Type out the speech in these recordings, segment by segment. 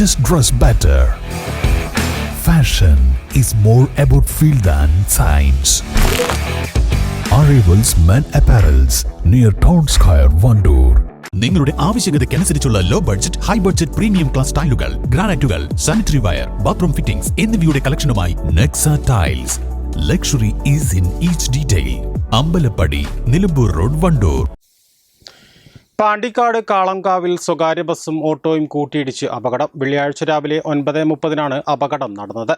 just dress better. Fashion is more about feel than science. Arrivals Men Apparels near Town Square, Vandoor. നിങ്ങളുടെ ആവശ്യകതയ്ക്കനുസരിച്ചുള്ള low budget high budget premium class ടൈലുകൾ ഗ്രാനൈറ്റുകൾ sanitary wire bathroom fittings എന്നിവയുടെ കളക്ഷനുമായി Nexa tiles luxury is in each detail Ambalappadi Nilambur road Wandoor Pandikkad കാളംകാവിൽ സ്വകാര്യ ബസ്സും ഓട്ടോയും കൂട്ടിയിടിച്ച് അപകടം. വെള്ളിയാഴ്ച രാവിലെ ഒൻപത് മുപ്പതിനാണ് അപകടം നടന്നത്.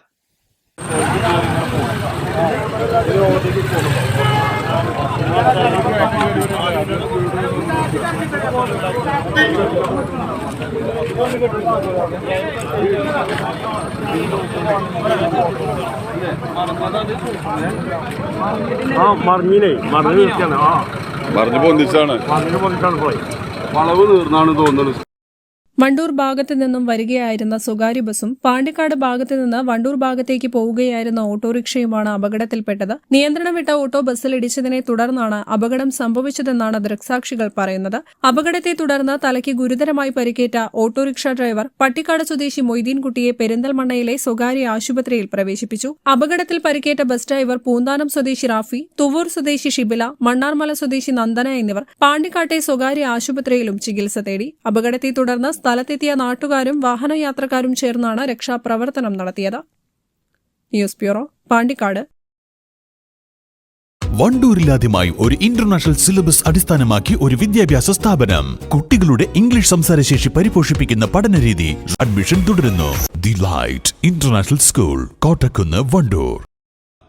ആ മറിഞ്ഞില്ലേ? മറിഞ്ഞ് നിർത്തിയാണ് ആ. മറിഞ്ഞ് പൊന്തിച്ചാണ്. പറഞ്ഞു പോയിട്ടാണ് പോയി. വളവ് തീർന്നാണ് തോന്നുന്നത്. വണ്ടൂർ ഭാഗത്തു നിന്നും വരികയായിരുന്ന സ്വകാര്യ ബസും പാണ്ടിക്കാട് ഭാഗത്തു നിന്ന് വണ്ടൂർ ഭാഗത്തേക്ക് പോവുകയായിരുന്ന ഓട്ടോറിക്ഷയുമാണ് അപകടത്തിൽപ്പെട്ടത്. നിയന്ത്രണം വിട്ട ഓട്ടോ ബസ്സിലിടിച്ചതിനെ തുടർന്നാണ് അപകടം സംഭവിച്ചതെന്നാണ് ദൃക്സാക്ഷികൾ പറയുന്നത്. അപകടത്തെ തുടർന്ന് തലയ്ക്ക് ഗുരുതരമായി പരിക്കേറ്റ ഓട്ടോറിക്ഷ ഡ്രൈവർ പട്ടിക്കാട് സ്വദേശി മൊയ്തീൻകുട്ടിയെ പെരിന്തൽമണ്ണയിലെ സ്വകാര്യ ആശുപത്രിയിൽ പ്രവേശിപ്പിച്ചു. അപകടത്തിൽ പരിക്കേറ്റ ബസ് ഡ്രൈവർ പൂന്താനം സ്വദേശി റാഫി തുവൂർ സ്വദേശി ഷിബില മണ്ണാർമല സ്വദേശി നന്ദന എന്നിവർ പാണ്ടിക്കാട്ടെ സ്വകാര്യ ആശുപത്രിയിലും ചികിത്സ തേടി. അപകടത്തെ തുടർന്ന് സ്ഥലത്തെത്തിയ നാട്ടുകാരും വാഹനയാത്രക്കാരും ചേർന്നാണ് രക്ഷാപ്രവർത്തനം നടത്തിയത്. News bureau Pandikkad. വണ്ടൂരിലാദ്യമായി ഒരു ഇന്റർനാഷണൽ സിലബസ് അടിസ്ഥാനമാക്കി ഒരു വിദ്യാഭ്യാസ സ്ഥാപനം. കുട്ടികളുടെ ഇംഗ്ലീഷ് സംസാരശേഷി പരിപോഷിപ്പിക്കുന്ന പഠനരീതി അഡ്മിഷൻ തുടരുന്നു. The light international school Kottakkunnu Wandoor.